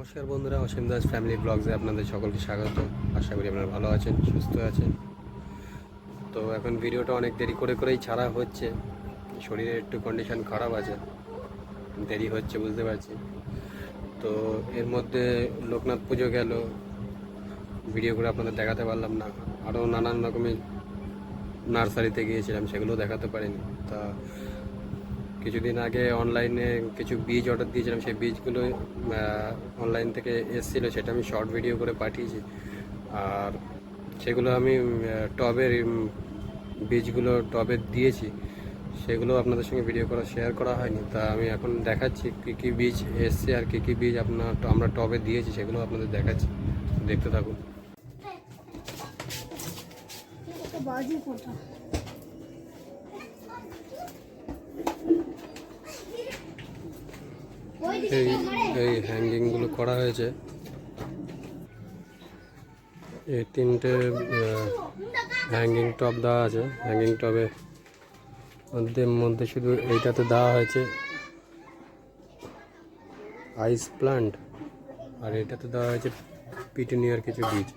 নমস্কার বন্ধুরা, অসীম দাস ফ্যামিলি ব্লগসে আপনাদের সকলকে স্বাগত। আশা করি আপনারা ভালো আছেন, সুস্থ আছেন। তো এখন ভিডিওটা অনেক দেরি করে করেই ছাড়া হচ্ছে। শরীরের একটু কন্ডিশন খারাপ আছে, দেরি হচ্ছে বুঝতে পারছি। তো এর মধ্যে লোকনাথ পুজো গেল ভিডিও করে আপনাদের দেখাতে পারলাম না। আরও নানান রকমের নার্সারিতে গিয়েছিলাম, সেগুলো দেখাতে পারিনি। তা কিছুদিন আগে অনলাইনে কিছু বীজ অর্ডার দিয়েছিলাম, সেই বীজগুলো অনলাইন থেকে এসেছিল, সেটা আমি শর্ট ভিডিও করে পাঠিয়েছি। আর সেগুলো আমি টবের বীজগুলো টবে দিয়েছি। সেগুলো আপনাদের সঙ্গে ভিডিও করা শেয়ার করা হয়নি। তা আমি এখন দেখাচ্ছি কী কী বীজ এসছে আর কী কী বীজ আপনার আমরা টবে দিয়েছি, সেগুলো আপনাদের দেখাচ্ছি। দেখতে থাকুন একটা বাজি কোটা এই এই হ্যাঙ্গিংগুলো করা হয়েছে। এই তিনটে হ্যাঙ্গিং টপ দেওয়া আছে। হ্যাঙ্গিং টবে মধ্যে মধ্যে শুধু এইটাতে দেওয়া হয়েছে আইস প্লান্ট আর এটাতে দেওয়া হয়েছে পিটুনিয়ার কিছু বীজ।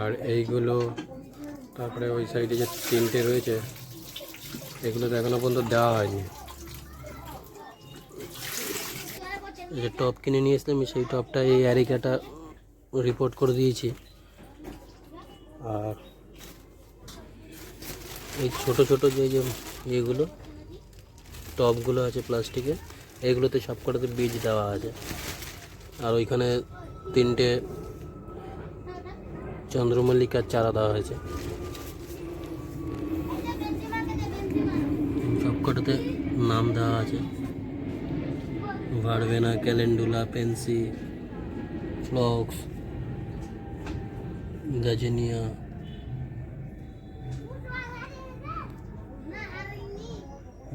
আর এইগুলো তারপরে ওই সাইডে যে তিনটে রয়েছে, এগুলো তো এখনও পর্যন্ত দেওয়া হয়নি এই যে টপ কিনে নিয়ে এসলাম সেই টপটা এই অ্যারিকাটা রিপোর্ট করে দিয়েছি। আর এই ছোট ছোট যে যে ইয়েগুলো, টপগুলো আছে প্লাস্টিকের এইগুলোতে সব কটাতে বীজ দেওয়া আছে। আর ওইখানে তিনটে চন্দ্রমল্লিকার চারা দেওয়া হয়েছে। সব কটাতে নাম দেওয়া আছে। Verbena calendula pansy phlox, gazania.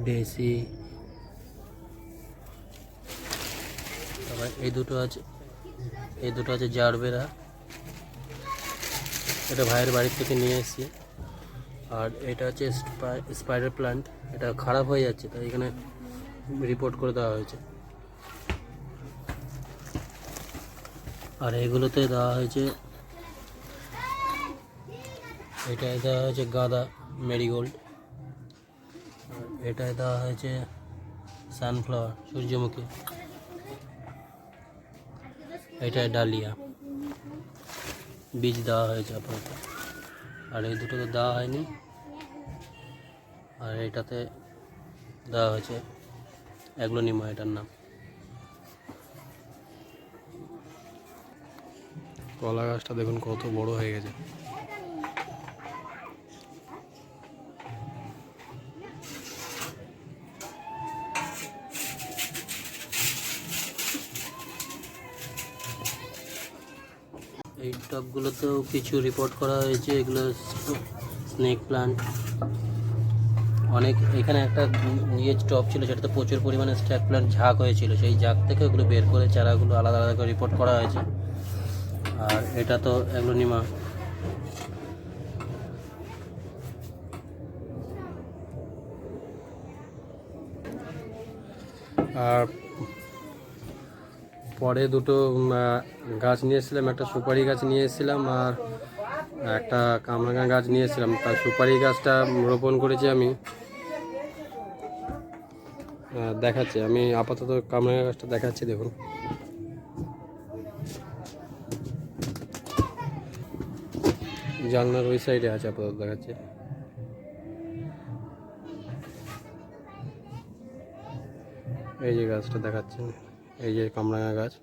বেসি। তারপর এই দুটো আছে, এই দুটো আছে জারবেরা। এটা ভাইয়ের বাড়ি থেকে নিয়ে এসেছি। আর এটা হচ্ছে স্পাইডার প্লান্ট। এটা খারাপ হয়ে যাচ্ছে, তাই এখানে রিপোর্ট করে দেওয়া হয়েছে। আর এগুলোতে দেওয়া হয়েছে এটায় দেওয়া হয়েছে গাঁদা মেরিগোল্ড এটায় দেওয়া হয়েছে সানফ্লাওয়ার, সূর্যমুখী এটায় ডালিয়া, বীজ দেওয়া হয়েছে আপাতত। আর এই দুটো তো দেওয়া হয়নি, আর এটাতে দেওয়া হয়েছে অ্যাগ্লোনিমা, এটার নাম। কলা গাছটা দেখুন কত বড় হয়ে গেছে। এই টবগুলোতেও কিছু রিপোর্ট করা হয়েছে, এগুলো স্নেক প্লান্ট অনেক, এখানে একটা ইয়ে টপ ছিল, সেটাতে প্রচুর পরিমাণে স্নেক প্লান্ট ঝাঁক হয়েছিল। সেই ঝাঁক থেকে ওগুলো বের করে চারাগুলো আলাদা আলাদা করে রিপোর্ট করা হয়েছে। আর এটা তো অ্যাগ্লোনিমা। আর পরে দুটো গাছ নিয়ে এসেছিলাম একটা সুপারি গাছ নিয়ে এসেছিলাম আর একটা কামরাঙা গাছ নিয়ে এসেছিলাম তার সুপারি গাছটা রোপণ করেছি আমি। দেখাচ্ছি, আমি আপাতত কামরাঙা গাছটা দেখাচ্ছি, দেখুন। জানলার ওই সাইডে আছে আপাতত দেখাচ্ছি। এই যে গাছটা দেখাচ্ছেন, এই যে কামরাঙা গাছ।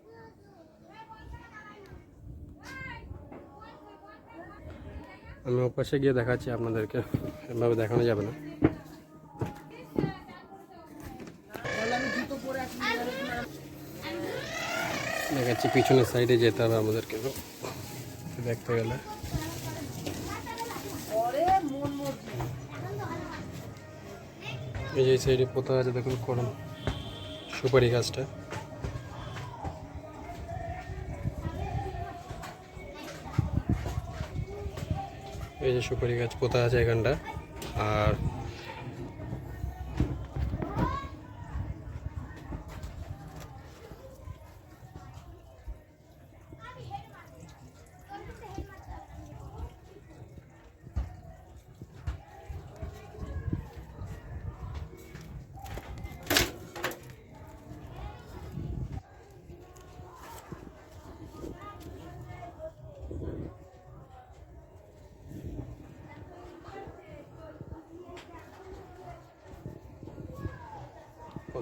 আমি ওপাশে গিয়ে দেখাচ্ছি আপনাদেরকে, এভাবে দেখানো যাবে না। দেখাচ্ছি পিছনের সাইডে যেতে হবে আমাদেরকে, দেখতে গেলে। এই যে সাইডে পোতা আছে, দেখুন করম। সুপারি গাছটা। এই যে সুপারি গাছ পোতা আছে এখানটা। আর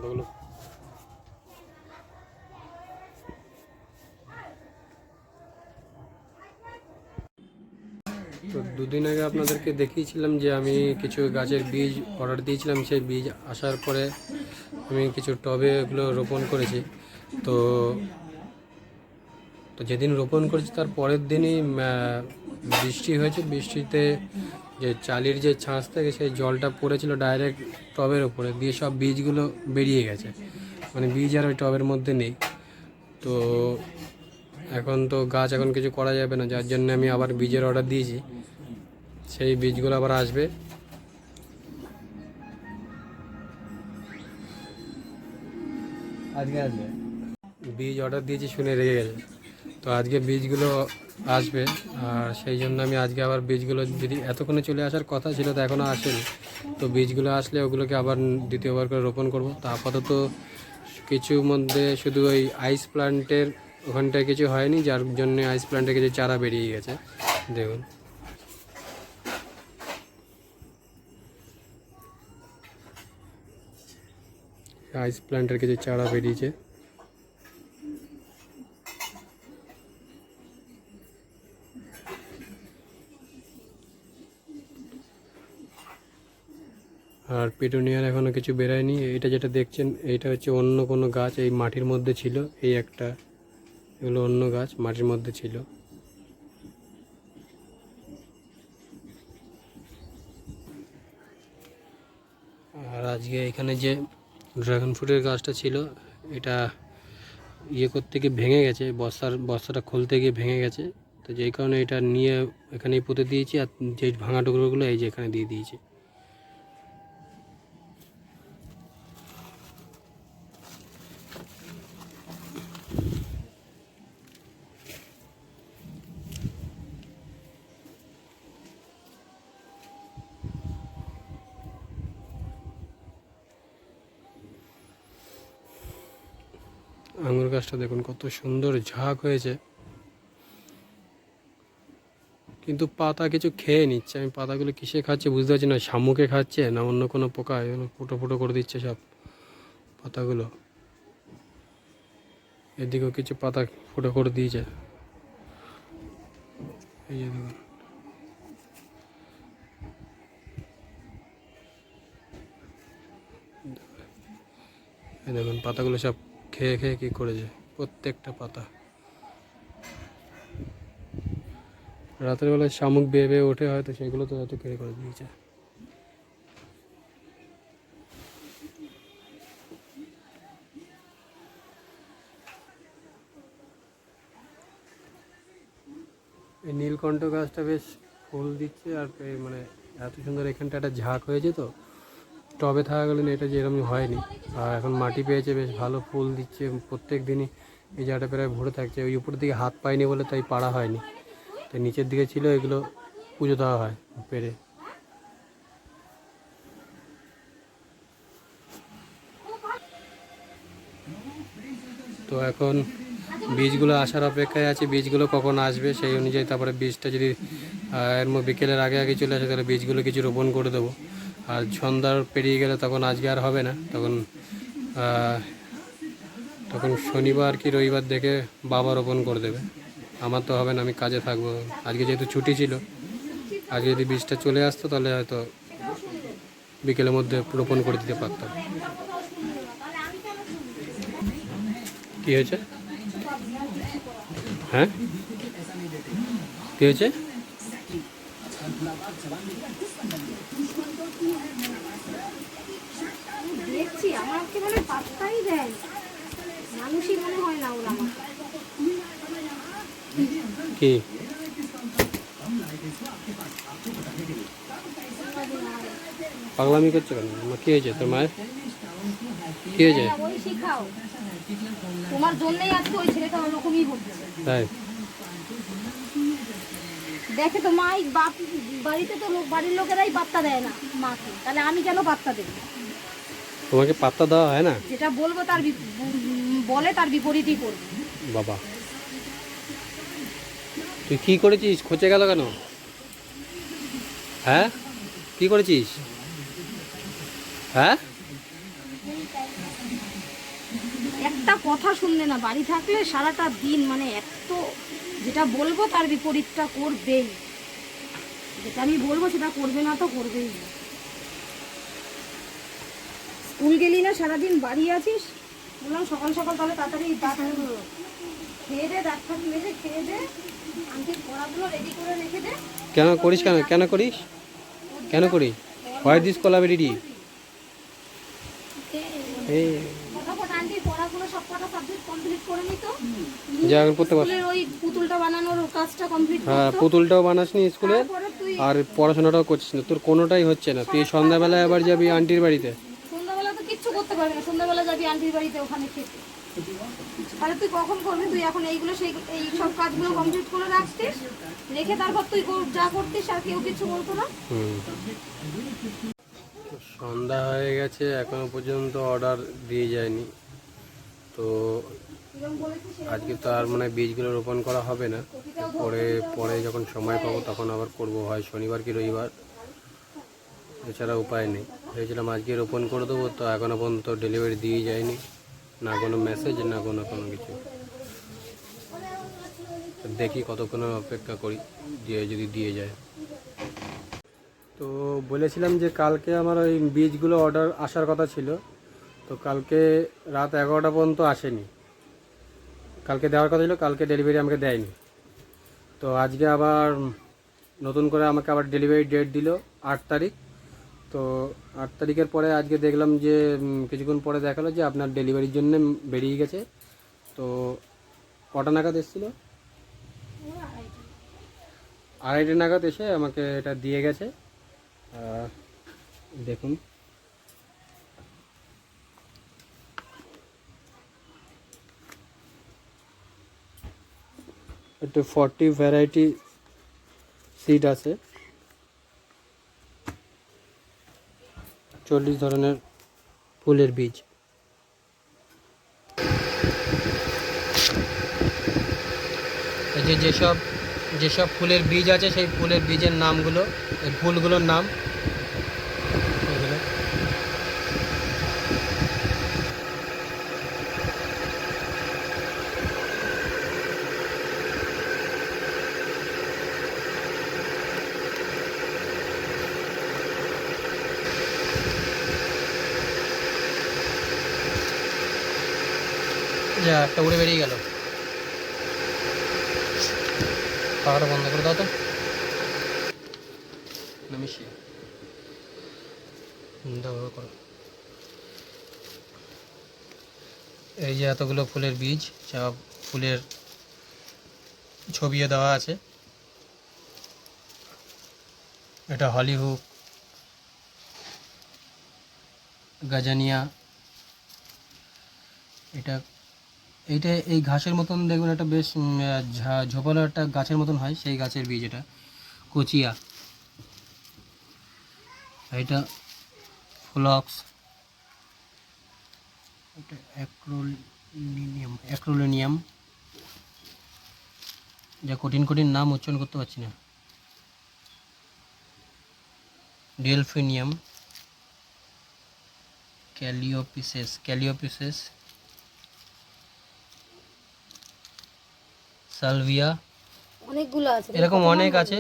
কতগুলো? তো দুদিন আগে আপনাদেরকে দেখিয়েছিলাম যে আমি কিছু গাছের বীজ অর্ডার দিয়েছিলাম, সেই বীজ আসার পরে আমি কিছু টবে এগুলো রোপণ করেছি। তো তো যেদিন রোপণ করেছি তার পরের দিনই বৃষ্টি হয়েছে। বৃষ্টিতে যে চালির যে ছাঁচ থেকে সেই জলটা পড়েছিল ডাইরেক্ট টবের ওপরে দিয়ে সব বীজগুলো বেরিয়ে গেছে। মানে বীজ আর ওই টবের মধ্যে নেই। তো এখন তো গাছ এখন কিছু করা যাবে না যার জন্য আমি আবার বীজের অর্ডার দিয়েছি। সেই বীজগুলো আবার আসবে। আজকে আসবে। বীজ অর্ডার দিয়েছি শুনে রেগে গেছে। তো আজকে বীজগুলো আসবে, আর সেই জন্য আমি আজকে আবার বীজগুলো যদি এতক্ষণে চলে আসার কথা ছিল তো এখনও আসেনি। তো বীজগুলো আসলে ওগুলোকে আবার দ্বিতীয়বার করে রোপণ করব। তা আপাতত কিছু মধ্যে শুধু ওই আইস প্লান্টের ওখানটায় কিছু হয়নি, যার জন্য আইস প্লান্টের কিছু চারা বেরিয়ে গেছে। দেখুন। আইস প্লান্টের কিছু চারা বেরিয়েছে। পিটুনিয়ার এখনও কিছু বেরোয়নি। এটা যেটা দেখছেন এটা হচ্ছে অন্য কোনো গাছ এই মাটির মধ্যে ছিল, এই একটা। এগুলো অন্য গাছ মাটির মধ্যে ছিল। আর আজকে এখানে যে ড্রাগন ফ্রুটের গাছটা ছিল, এটা ইয়ে করতে গিয়ে ভেঙে গেছে, বস্তার, বস্তাটা খুলতে গিয়ে ভেঙে গেছে। তো যেই কারণে এটা নিয়ে এখানেই পুঁতে দিয়েছি, আর যে ভাঙা টুকরোগুলো এই যে এখানে দিয়ে দিয়েছি। গাছটা দেখুন, কত সুন্দর ঝাঁক হয়েছে। কিন্তু পাতা কিছু খেয়ে নিচ্ছে। আমি পাতাগুলো কিসে খাচ্ছে বুঝতে পারছি না, শামুকে খাচ্ছে না অন্য কোনো পোকা, এগুলো ফুটো ফুটো করে দিচ্ছে সব পাতাগুলো। এদিকেও কিছু পাতা ফুটো করে দিয়েছে। এই যে দেখুন। দেখুন, পাতাগুলো সব খেয়ে খেয়ে কি করেছে। প্রত্যেকটা পাতা। রাতের বেলায় শামুক বেয়ে বেয়ে ওঠে, হয়তো সেগুলো তো হয়তো কেড়ে করে দিয়েছে এই নীলকণ্ঠ গাছটা বেশ ফুল দিচ্ছে আর মানে এত সুন্দর এখানটা একটা ঝাঁক হয়েছে তো, টবে থাকাকালীন এটা যেরকম হয়নি। আর এখন মাটি পেয়েছে, বেশ ভালো ফুল দিচ্ছে, প্রত্যেক দিনই এই জায়গাটা প্রায় ভরে থাকছে। ওই উপর দিকে হাত পায়নি বলে তাই পাড়া হয়নি। তাই নিচের দিকে ছিল, এগুলো পুজো দেওয়া হয় পেরে। তো এখন বীজগুলো আসার অপেক্ষায় আছে, বীজগুলো কখন আসবে সেই অনুযায়ী তারপরে বীজটা যদি এর মধ্যে বিকেলের আগে আগে চলে আসে, তাহলে বীজগুলো কিছু রোপণ করে দেবো। আর সন্ধ্যার পেরিয়ে গেলে তখন আজকে আর হবে না। তখন তখন শনিবার কি রবিবার দেখে বাবা রোপণ করে দেবে। আমার তো হবে না, আমি কাজে থাকব। আজকে যেহেতু ছুটি ছিল, আজকে যদি বীজটা চলে আসতো তাহলে হয়তো বিকেলের মধ্যে রোপণ করে দিতে পারতাম। কি হয়েছে? হ্যাঁ? কি হয়েছে? দেখছি, আমাকে মানে পাত্তাই দেয়। মানুষই মনে হয় না ওরা আমার। কি? পাগলামি করছ কেন? মা কি হয়েছে তোর মায়ের? কি হয়েছে? তোমার জন্যই আজকে ওই ছেলেটা ওরকমই হচ্ছে তাই? দেখে তো মাই বাপ বাড়িতে তো লোক বাড়ির লোকেরাই পাত্তা দেয় না মাকে। তাহলে আমি কেন পাত্তা দেবো? তোমাকে পাত্তা দেওয়া হয় না? যেটা বলব তার বলে তার বিপরীতই করবে। বাবা। তুই কি করেছিস? খচে গেল কেন? হ্যাঁ? কি করেছিস? হ্যাঁ? একটা কথা শুনবে না বাড়ি থাকলে সারাটা দিন মানে এত যেটা বলব তার বিপরীতটা করবেই। যেটা আমি বলব সেটা করবে না তো করবেই না। স্কুল গেলি না সারাদিন? বাড়ি আছিস? বললাম সকাল সকাল তাহলে তাড়াতাড়ি দাঁত খেয়ে দে দাঁত ফাত মেজে খেয়ে দে পড়াগুলো রেডি করে রেখে দে। কেন করিস কেন? কেন করিস? কেন করিস? হোয়াই দিস কোলাবিলিটি এই। করে যা এখন করতে পার স্কুলের ওই পুতুলটা বানানোর কাজটা কমপ্লিট হ্যাঁ পুতুলটাও বানাসনি স্কুলে। আর পড়াশোনাটাও করছিস না। তোর কোনোটাই হচ্ছে না। তুই সন্ধ্যাবেলায় আবার যাবি আন্টির বাড়িতে। করতে পারবি না। সন্ধ্যাবেলা যাবি আন্টির বাড়িতে ওখানে খেতে। তাহলে তুই কখন করবি? তুই এখন এইগুলো সেই, এই সব কাজগুলো কমপ্লিট করে রাখতিস রেখে তারপর তুই যা করতিস আর কেউ কিছু বলতো না। সন্ধ্যা হয়ে গেছে, এখনও পর্যন্ত অর্ডার দিয়ে যায়নি। তো আজকে তো আর মানে বীজগুলো রোপণ করা হবে না। পরে পরে যখন সময় পাবো তখন আবার করব। হয় শনিবার কি রবিবার। এছাড়া উপায় নেই। ভেবেছিলাম আজকে রোপণ করে দেবো, তো এখনও পর্যন্ত ডেলিভারি দিয়ে যায়নি। না কোনো মেসেজ না কোনো কোনো কিছু। দেখি কতক্ষণ অপেক্ষা করি, দিয়ে যদি দিয়ে যায়। তো বলেছিলাম যে কালকে আমার ওই বীজগুলো অর্ডার আসার কথা ছিল, তো কালকে রাত এগারোটা পর্যন্ত আসেনি। কালকে দেওয়ার কথা ছিল, কালকে ডেলিভারি আমাকে দেয়নি। তো আজকে আবার নতুন করে আমাকে আবার ডেলিভারি ডেট দিল আট তারিখ। তো আট তারিখের পরে আজকে দেখলাম যে কিছুক্ষণ পরে দেখাল যে আপনার ডেলিভারির জন্য বেরিয়ে গেছে। তো কটা নাগাদ এসেছিল? আড়াইটে নাগাদ এসে আমাকে এটা দিয়ে গেছে। দেখুন। একটু ফর্টি ভ্যারাইটি সিড আছে। চল্লিশ ধরনের ফুলের বীজ। এই যে যেসব যেসব ফুলের বীজ আছে, সেই ফুলের বীজের নামগুলো এই ফুলগুলোর নাম এগুলো। যা একটা উড়ে বেরিয়ে গেল। পাখাটা বন্ধ করে দাও তো। মিশিয়ে। করো। এই যে এতগুলো ফুলের বীজ সব ফুলের ছবিও দেওয়া আছে। এটা হলিহুক গাজানিয়া এটা এইটা এই ঘাসের মতন দেখবেন একটা বেশ ঝোপালো একটা গাছের মতন হয় সেই গাছের বীজ এটা, কচিয়া। এটা ফ্লক্স। এটা অ্যাক্রোলিনিয়াম অ্যাক্রোলিনিয়াম। যা কঠিন কঠিন নাম উচ্চারণ করতে পারছি না। ডেলফিনিয়াম। Calliopsis calliopsis. সালভিয়া। অনেকগুলো আছে। এরকম অনেক আছে।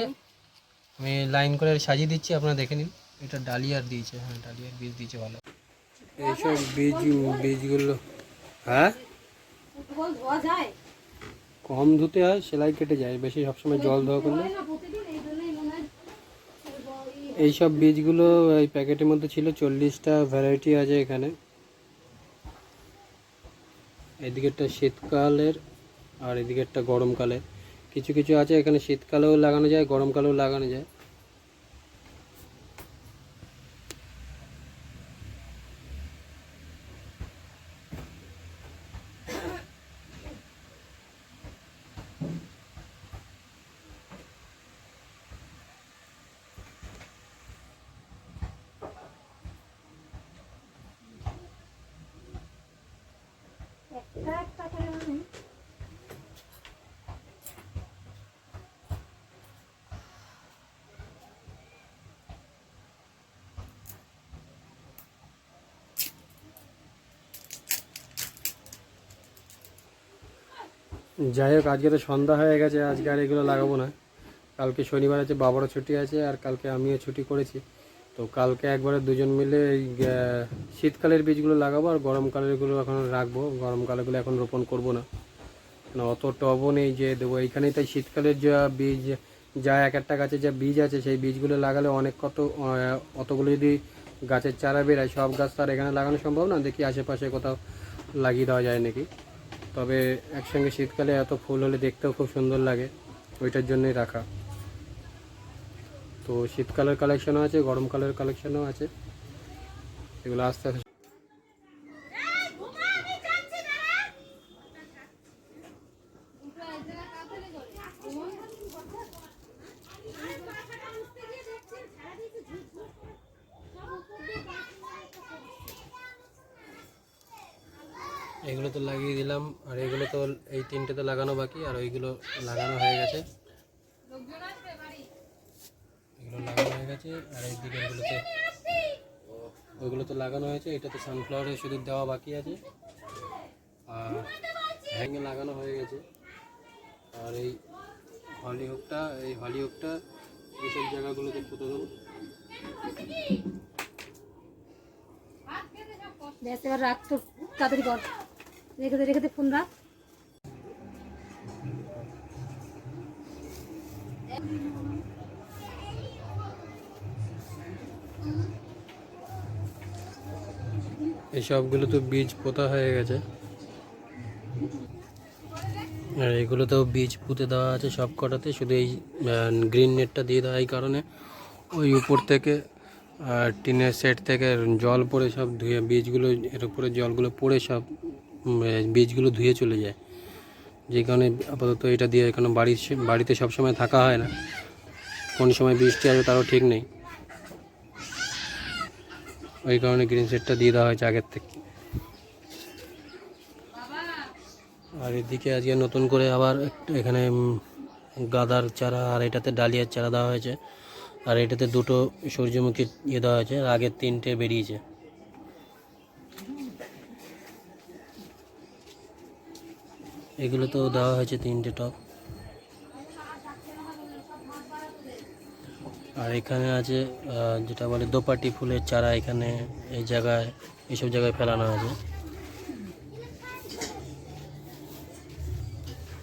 আমি লাইন করে সাজিয়ে দিচ্ছি আপনারা দেখে নিন। এটা ডালিয়ার দিয়েছে হ্যাঁ ডালিয়ার বীজ দিয়েছে ভালো। এইসব বীজ বীজগুলো হ্যাঁ? ফুটবল ধোয়া যায়? কম ধুতে হয় সেলাই কেটে যায় বেশি সবসময় জল দেওয়া করলে। হয় এই জন্যই মনে হয় এইসব বীজগুলো এই প্যাকেটের মধ্যে ছিল চল্লিশটা ভ্যারাইটি আছে এখানে। এদিকেরটা শীতকালের আর এদিকেরটা গরমকালে কিছু কিছু আছে এখানে শীতকালেও লাগানো যায় গরমকালেও লাগানো যায়। যাই হোক, আজকে তো সন্ধ্যা হয়ে গেছে, আজকে আর এগুলো লাগাবো না। কালকে শনিবার আছে, বাবারও ছুটি আছে, আর কালকে আমিও ছুটি করেছি। তো কালকে একবারে দুজন মিলে এই শীতকালের বীজগুলো লাগাবো আর গরমকালেরগুলো এখন রাখব। গরমকালেরগুলো এখন রোপণ করব না। না, অত টবও নেই যে দেবো। এইখানেই তাই শীতকালের যা বীজ, যা এক একটা গাছে যা বীজ আছে, সেই বীজগুলো লাগালে অনেক কত অতগুলো যদি গাছের চারা বেরায়, সব গাছ তো আর এখানে লাগানো সম্ভব না? দেখি আশেপাশে কোথাও লাগিয়ে দেওয়া যায় নাকি? তবে একসঙ্গে শীতকালে এত ফুল হলে দেখতেও খুব সুন্দর লাগে। ওইটার জন্যই রাখা। তো শীতকালের কালেকশনও আছে, গরমকালের কালেকশনও আছে। এগুলো আস্তে আস্তে এগুলো তো লাগিয়ে দিলাম, আর এগুলো তো এই তিনটে তো লাগানো বাকি, আর ওইগুলো লাগানো হয়ে গেছে। এগুলো লাগানো হয়ে গেছে, আর এই দিকে এগুলোতে ওইগুলো তো লাগানো হয়েছে এটা তো সানফ্লাওয়ারে শুধু দেওয়া বাকি আছে। আর হ্যাঙ্গে লাগানো হয়ে গেছে। আর এই হলি এই হলি এইসব জায়গাগুলোতে পুঁতে দেবো। ব্যাস, এবার রাখ তাড়াতাড়ি কর। রেখে দে রেখে দে ফোন তো বীজ পোতা হয়ে গেছে। আর এগুলোতেও বীজ পুঁতে দেওয়া আছে সব কটাতে শুধু এই গ্রিন নেটটা দিয়ে দেওয়া এই কারণে। ওই উপর থেকে টিনের সেট থেকে জল পড়ে সব ধুয়ে বীজগুলো, এর উপরে জলগুলো পড়ে সব বীজগুলো ধুয়ে চলে যায়। যে কারণে আপাতত এটা দিয়ে এখানে বাড়ি বাড়িতে সবসময় থাকা হয় না। কোন সময় বৃষ্টি আসবে তারও ঠিক নেই। ওই কারণে গ্রিন সেটটা দিয়ে দেওয়া হয়েছে আগের থেকে। আর এদিকে আজকে নতুন করে আবার এখানে গাদার চারা আর এটাতে ডালিয়ার চারা দেওয়া হয়েছে। আর এটাতে দুটো সূর্যমুখী ইয়ে দেওয়া হয়েছে। আর আগের তিনটে বেরিয়েছে। এগুলোতেও দেওয়া হয়েছে তিনটে টপ। আর এখানে আছে যেটা বলে দোপাটি ফুলের চারা এখানে, এই জায়গায় এইসব জায়গায় ফেলানো আছে।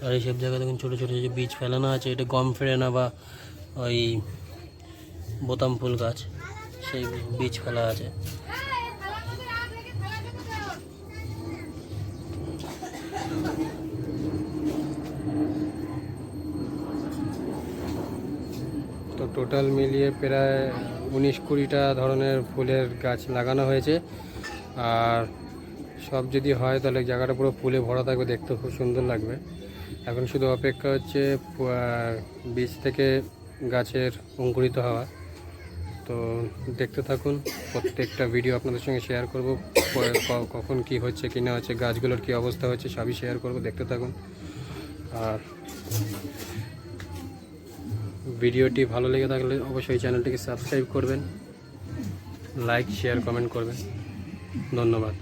আর এইসব জায়গায় দেখুন ছোটো ছোটো যে বীজ ফেলানো আছে, এটা গম ফেরে না বা ওই বোতাম ফুল গাছ, সেই বীজ ফেলা আছে। টোটাল মিলিয়ে প্রায় উনিশ কুড়িটা ধরনের ফুলের গাছ লাগানো হয়েছে। আর সব যদি হয় তাহলে জায়গাটা পুরো ফুলে ভরা থাকবে, দেখতে খুব সুন্দর লাগবে। এখন শুধু অপেক্ষা হচ্ছে বীজ থেকে গাছের অঙ্কুরিত হওয়া। তো দেখতে থাকুন, প্রত্যেকটা ভিডিও আপনাদের সঙ্গে শেয়ার করব। কখন কি হচ্ছে, কি না হচ্ছে, গাছগুলোর কি অবস্থা হচ্ছে, সবই শেয়ার করব, দেখতে থাকুন। আর ভিডিওটি ভালো লেগে থাকলে অবশ্যই চ্যানেলটিকে সাবস্ক্রাইব করবেন লাইক শেয়ার কমেন্ট করবেন। ধন্যবাদ।